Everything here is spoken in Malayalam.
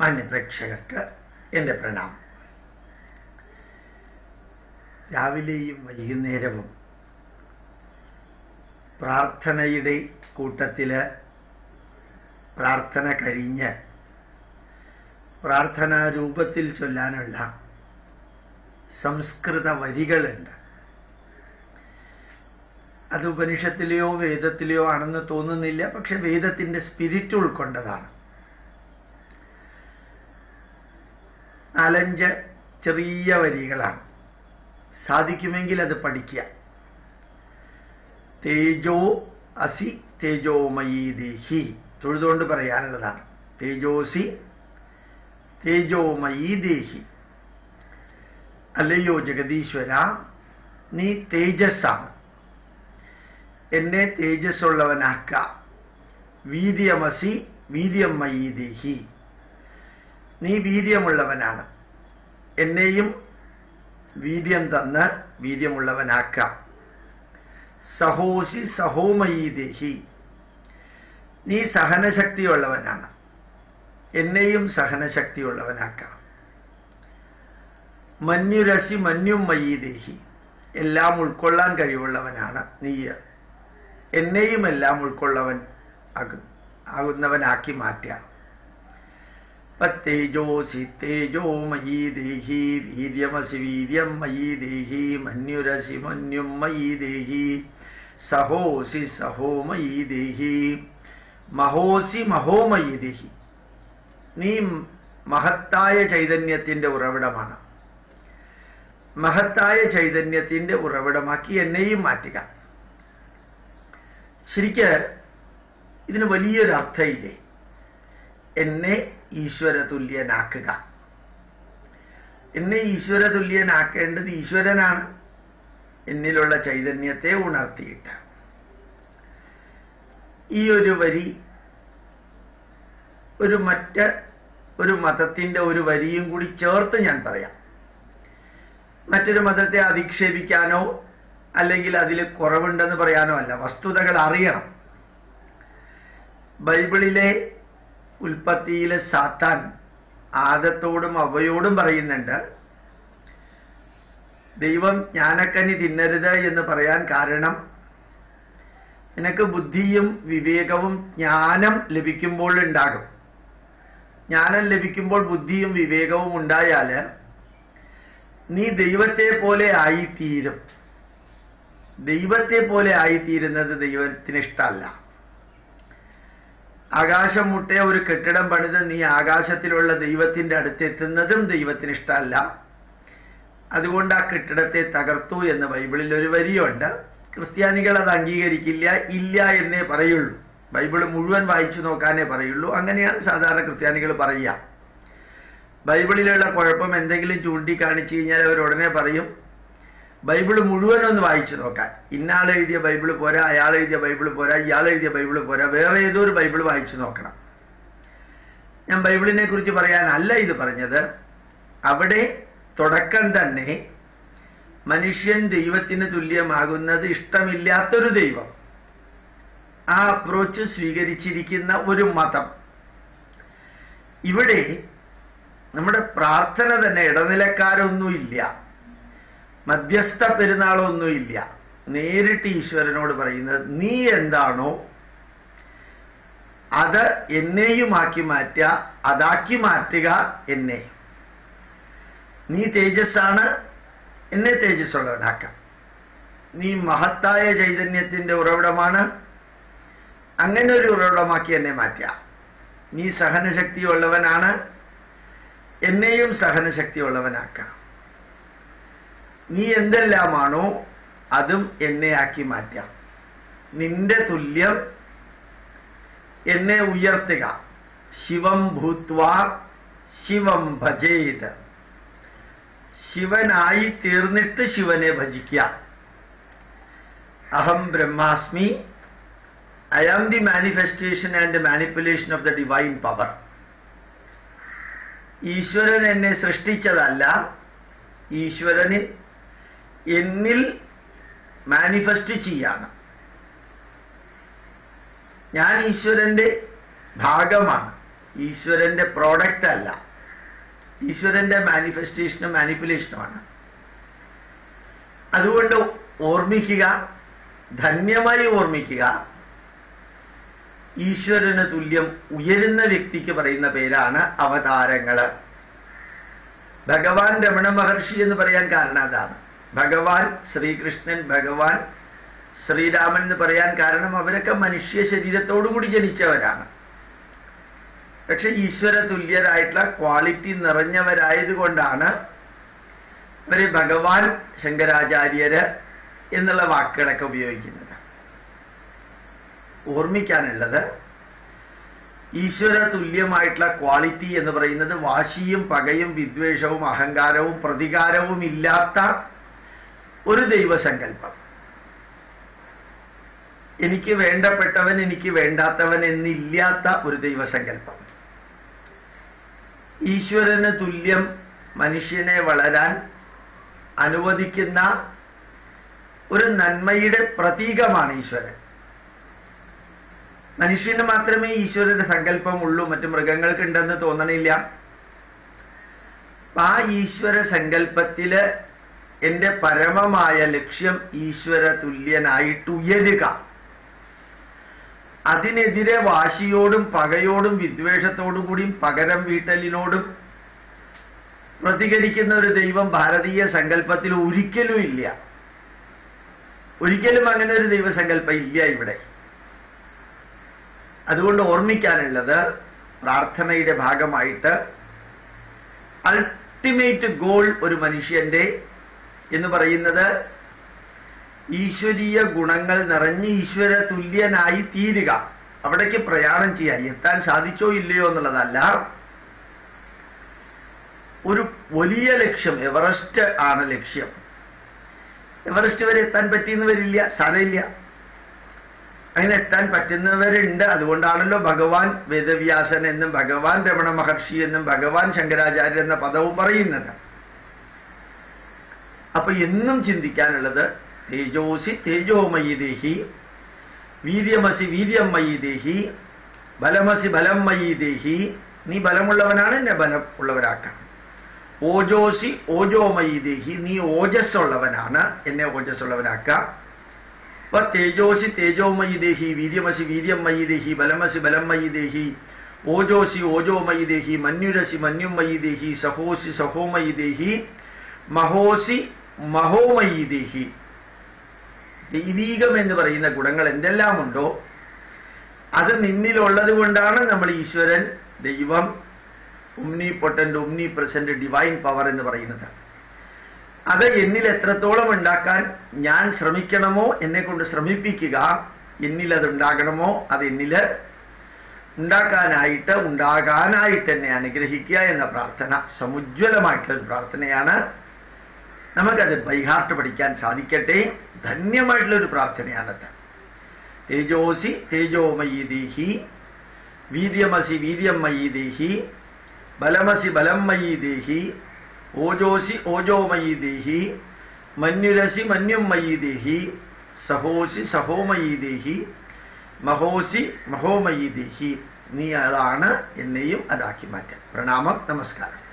മാന്യപ്രേക്ഷകർക്ക് എന്റെ പ്രണാമം. രാവിലെയും വൈകുന്നേരവും പ്രാർത്ഥനയുടെ കൂട്ടത്തിൽ പ്രാർത്ഥന കഴിഞ്ഞ് പ്രാർത്ഥനാ രൂപത്തിൽ ചൊല്ലാനുള്ള സംസ്കൃത വരികളുണ്ട്. അത് ഉപനിഷത്തിലെയോ വേദത്തിലെയോ ആണെന്ന് തോന്നുന്നില്ല പക്ഷെ വേദത്തിന്റെ സ്പിരിറ്റ് ഉൾക്കൊണ്ടതാണ്. നാലഞ്ച് ചെറിയ വരികളാണ്. സാധിക്കുമെങ്കിൽ അത് പഠിക്കുക. തേജോ അസി തേജോമയി ദേഹി. തൊഴുതുകൊണ്ട് പറയാനുള്ളതാണ്. തേജോസി തേജോമയി ദേഹി. അല്ലയോ ജഗദീശ്വര നീ തേജസ്സാണ്. എന്നെ തേജസ്സുള്ളവനാക്ക. വീര്യമസി വീര്യമയീ ദേഹി. നീ വീര്യമുള്ളവനാണ്. എന്നെയും വീര്യം തന്ന് വീര്യമുള്ളവനാക്ക. സഹോസി സഹോമയി ദേഹി. നീ സഹനശക്തിയുള്ളവനാണ്. എന്നെയും സഹനശക്തിയുള്ളവനാക്ക. മഞ്ഞുരസി മഞ്ഞും മയി ദേഹി. എല്ലാം ഉൾക്കൊള്ളാൻ കഴിവുള്ളവനാണ് നീ. എന്നെയും എല്ലാം ഉൾക്കൊള്ളവൻ ആകുന്നവനാക്കി മാറ്റാം തേജോ മയി ദേഹി വീര്യമസി വീര്യം മയി ദേഹി മന്യുരസി മന്യും മയി ദേഹി സഹോസി സഹോ മയി ദേഹി മഹോസി മഹോമയി ദേഹി. നീ മഹത്തായ ചൈതന്യത്തിന്റെ ഉറവിടമാണ്. മഹത്തായ ചൈതന്യത്തിന്റെ ഉറവിടമാക്കി എന്നെയും മാറ്റുക. ശരിക്ക് ഇതിന് വലിയൊരു അർത്ഥമില്ലേ എന്നെ ഈശ്വര തുല്യനാക്കുക. എന്നെ ഈശ്വര തുല്യനാക്കേണ്ടത് ഈശ്വരനാണ്. എന്നിലുള്ള ചൈതന്യത്തെ ഉണർത്തിയിട്ട്. ഈ ഒരു വരി ഒരു മറ്റ് ഒരു മതത്തിന്റെ ഒരു വരിയും കൂടി ചേർത്ത് ഞാൻ പറയാം. മറ്റൊരു മതത്തെ അധിക്ഷേപിക്കാനോ അല്ലെങ്കിൽ അതിൽ കുറവുണ്ടെന്ന് പറയാനോ അല്ല. വസ്തുതകൾ അറിയണം. ബൈബിളിലെ ഉൽപ്പത്തിയിലെ സാത്താൻ ആദത്തോടും അവയോടും പറയുന്നുണ്ട്. ദൈവം ജ്ഞാനക്കനി തിന്നരുത് എന്ന് പറയാൻ കാരണം നിനക്ക് ബുദ്ധിയും വിവേകവും ജ്ഞാനം ലഭിക്കുമ്പോൾ ഉണ്ടാകും. ജ്ഞാനം ലഭിക്കുമ്പോൾ ബുദ്ധിയും വിവേകവും ഉണ്ടായാൽ നീ ദൈവത്തെ പോലെ ആയിത്തീരും. ദൈവത്തെ പോലെ ആയിത്തീരുന്നത് ദൈവത്തിന് ഇഷ്ടമല്ല. ആകാശം മുട്ടിയ ഒരു കെട്ടിടം പണിത് നീ ആകാശത്തിലുള്ള ദൈവത്തിന്റെ അടുത്തെത്തുന്നതും ദൈവത്തിന് ഇഷ്ടമല്ല അതുകൊണ്ട് ആ കെട്ടിടത്തെ തകർത്തു എന്ന് ബൈബിളിൽ ഒരു വരിയുണ്ട്. ക്രിസ്ത്യാനികൾ അത് അംഗീകരിക്കില്ല ഇല്ല എന്നേ പറയുള്ളൂ. ബൈബിൾ മുഴുവൻ വായിച്ചു നോക്കാനേ പറയുള്ളൂ. അങ്ങനെയാണ് സാധാരണ ക്രിസ്ത്യാനികൾ പറയുക. ബൈബിളിലുള്ള കുഴപ്പം എന്തെങ്കിലും ചൂണ്ടിക്കാണിച്ചു കഴിഞ്ഞാൽ അവർ ഉടനെ പറയും ബൈബിൾ മുഴുവൻ ഒന്ന് വായിച്ചു നോക്കാൻ. ഇന്നാൾ എഴുതിയ ബൈബിൾ പോരാ അയാൾ എഴുതിയ ബൈബിൾ പോരാ ഇയാൾ എഴുതിയ ബൈബിൾ പോരാ വേറെ ഏതോ ഒരു ബൈബിൾ വായിച്ചു നോക്കണം. ഞാൻ ബൈബിളിനെ കുറിച്ച് പറയാനല്ല ഇത് പറഞ്ഞത്. അവിടെ തുടക്കം തന്നെ മനുഷ്യൻ ദൈവത്തിന് തുല്യമാകുന്നത് ഇഷ്ടമില്ലാത്തൊരു ദൈവം. ആ അപ്രോച്ച് സ്വീകരിച്ചിരിക്കുന്ന ഒരു മതം. ഇവിടെ നമ്മുടെ പ്രാർത്ഥന തന്നെ ഇടനിലക്കാരൊന്നുമില്ല. മധ്യസ്ഥ പെരുന്നാളൊന്നുമില്ല. നേരിട്ട് ഈശ്വരനോട് പറയുന്നത് നീ എന്താണോ അത് എന്നെയുമാക്കി മാറ്റുക അതാക്കി മാറ്റുക എന്നെ. നീ തേജസ്സാണ് എന്നെ തേജസ്സുള്ളവനാക്കാം. നീ മഹത്തായ ചൈതന്യത്തിന്റെ ഉറവിടമാണ് അങ്ങനെ ഒരു ഉറവിടമാക്കി എന്നെ മാറ്റുക. നീ സഹനശക്തിയുള്ളവനാണ് എന്നെയും സഹനശക്തിയുള്ളവനാക്കാം. നീ എന്തെല്ലാമാണോ അതും എന്നെ ആക്കി മാറ്റാം നിന്റെ തുല്യം എന്നെ ഉയർത്തുക. ശിവം ഭൂത്വ ശിവം ഭജേത്. ശിവനായി തീർന്നിട്ട് ശിവനെ ഭജിക്കുക. അഹം ബ്രഹ്മാസ്മി. I am the manifestation and manipulation of the divine power ഈശ്വരൻ എന്നെ സൃഷ്ടിച്ചതല്ല ഈശ്വരനിൽ എന്നിൽ മാനിഫെസ്റ്റ് ചെയ്യാണ്. ഞാൻ ഈശ്വരന്റെ ഭാഗമാണ്. ഈശ്വരന്റെ പ്രോഡക്റ്റ് അല്ല. ഈശ്വരന്റെ മാനിഫെസ്റ്റേഷനും മാനിപ്പുലേഷനുമാണ് അതുകൊണ്ട് ഓർമ്മിക്കുക ധന്യമായി ഓർമ്മിക്കുക ഈശ്വരന് തുല്യം ഉയരുന്ന വ്യക്തിക്ക് പറയുന്ന പേരാണ് അവതാരങ്ങൾ. ഭഗവാൻ രമണ മഹർഷി എന്ന് പറയാൻ കാരണം അതാണ്. ഭഗവാൻ ശ്രീകൃഷ്ണൻ ഭഗവാൻ ശ്രീരാമൻ എന്ന് പറയാൻ കാരണം അവരൊക്കെ മനുഷ്യ ശരീരത്തോടുകൂടി ജനിച്ചവരാണ്. പക്ഷെ ഈശ്വര തുല്യരായിട്ടുള്ള ക്വാളിറ്റി നിറഞ്ഞവരായതുകൊണ്ടാണ് അവർ ഭഗവാൻ ശങ്കരാചാര്യര് എന്നുള്ള വാക്കുകളൊക്കെ ഉപയോഗിക്കുന്നത്. ഓർമ്മിക്കാനുള്ളത് ഈശ്വര തുല്യമായിട്ടുള്ള ക്വാളിറ്റി എന്ന് പറയുന്നത് വാശിയും പകയും വിദ്വേഷവും അഹങ്കാരവും പ്രതികാരവും ഇല്ലാത്ത ഒരു ദൈവസങ്കല്പം. എനിക്ക് വേണ്ടപ്പെട്ടവൻ എനിക്ക് വേണ്ടാത്തവൻ എന്നില്ലാത്ത ഒരു ദൈവസങ്കല്പം. ഈശ്വരന് തുല്യം മനുഷ്യനെ വളരാൻ അനുവദിക്കുന്ന ഒരു നന്മയുടെ പ്രതീകമാണ് ഈശ്വരൻ. മനുഷ്യന് മാത്രമേ ഈശ്വരന്റെ സങ്കല്പമുള്ളൂ മറ്റു മൃഗങ്ങൾക്കുണ്ടെന്ന് തോന്നണില്ല. ആ ഈശ്വര സങ്കല്പത്തിൽ എന്റെ പരമമായ ലക്ഷ്യം ഈശ്വര തുല്യനായിട്ട് ഉയരുക അതിനെതിരെ വാശിയോടും പകയോടും വിദ്വേഷത്തോടും കൂടിയും പകരം വീട്ടലിനോടും പ്രതികരിക്കുന്ന ഒരു ദൈവം ഭാരതീയ സങ്കല്പത്തിൽ ഒരിക്കലും ഇല്ല. ഒരിക്കലും അങ്ങനെ ഒരു ദൈവസങ്കല്പം ഇല്ല ഇവിടെ. അതുകൊണ്ട് ഓർമ്മിക്കാനുള്ളത് പ്രാർത്ഥനയുടെ ഭാഗമായിട്ട് അൾട്ടിമേറ്റ് ഗോൾ ഒരു മനുഷ്യന്റെ എന്ന് പറയുന്നത് ഈശ്വരീയ ഗുണങ്ങൾ നിറഞ്ഞ് ഈശ്വര തുല്യനായി തീരുക. അവിടേക്ക് പ്രയാണം ചെയ്യാൻ എത്താൻ സാധിച്ചോ ഇല്ലയോ എന്നുള്ളതല്ല. ഒരു വലിയ ലക്ഷ്യം എവറസ്റ്റ് ആണ് ലക്ഷ്യം. എവറസ്റ്റ് വരെ എത്താൻ പറ്റിയെന്ന് വരില്ല സാരമില്ല അങ്ങനെ എത്താൻ പറ്റുന്നവരുണ്ട്. അതുകൊണ്ടാണല്ലോ ഭഗവാൻ വേദവ്യാസൻ എന്നും ഭഗവാൻ രമണ മഹർഷി എന്നും ഭഗവാൻ ശങ്കരാചാര്യ എന്ന പദവും പറയുന്നത്. അപ്പൊ എന്നും ചിന്തിക്കാനുള്ളത് തേജോസി തേജോമയി ദേഹി വീര്യമസി വീര്യമയി ദേഹി ബലമസി ബലമയി ദേഹി നീ ബലമുള്ളവനാണ് എന്നെ ബലം ഉള്ളവരാക്കാം ഓജോസി ഓജോമയി ദേഹി നീ ഓജസ്സുള്ളവനാണ് എന്നെ ഓജസ്സുള്ളവനാക്കാം. അപ്പൊ തേജോസി തേജോമയി ദേഹി വീര്യമസി വീര്യമയി ദേഹി ബലമസി ബലമയി ദേഹി ഓജോസി ഓജോമയി ദേഹി മന്യുരസി മന്യുമയി ദേഹി സഹോസി സഹോമയി ദേഹി മഹോസി മഹോമയി ദേഹി ദൈവീകം എന്ന് പറയുന്ന ഗുണങ്ങൾ എന്തെല്ലാമുണ്ടോ അത് നിന്നിലുള്ളത് കൊണ്ടാണ് നമ്മൾ ഈശ്വരൻ ദൈവം omnipotent omnipresent divine power എന്ന് പറയുന്നത്. അത് എന്നിൽ എത്രത്തോളം ഉണ്ടാക്കാൻ ഞാൻ ശ്രമിക്കണമോ എന്നെ കൊണ്ട് ശ്രമിപ്പിക്കുക എന്നിൽ അത് ഉണ്ടാകണമോ അത് എന്നിൽ ഉണ്ടാക്കാനായിട്ട് ഉണ്ടാകാനായിട്ട് തന്നെ അനുഗ്രഹിക്കുക എന്ന പ്രാർത്ഥന സമുജ്വലമായിട്ടുള്ള പ്രാർത്ഥനയാണ് നമുക്കത് ബൈഹാർട്ട് പഠിക്കാൻ സാധിക്കട്ടെ. ധന്യമായിട്ടുള്ളൊരു പ്രാർത്ഥനയാണത്. തേജോസി തേജോമയി ദേഹി വീര്യമസി വീര്യമയി ദേഹി ബലമസി ബലമയി ദേഹി ഓജോസി ഓജോമയി ദേഹി മന്യുരസി മന്യുമയി ദേഹി സഹോസി സഹോമയി ദേഹി മഹോസി മഹോമയി ദേഹി നീ അതാണ് എന്നെയും അതാക്കി മാറ്റാൻ. പ്രണാമം നമസ്കാരം.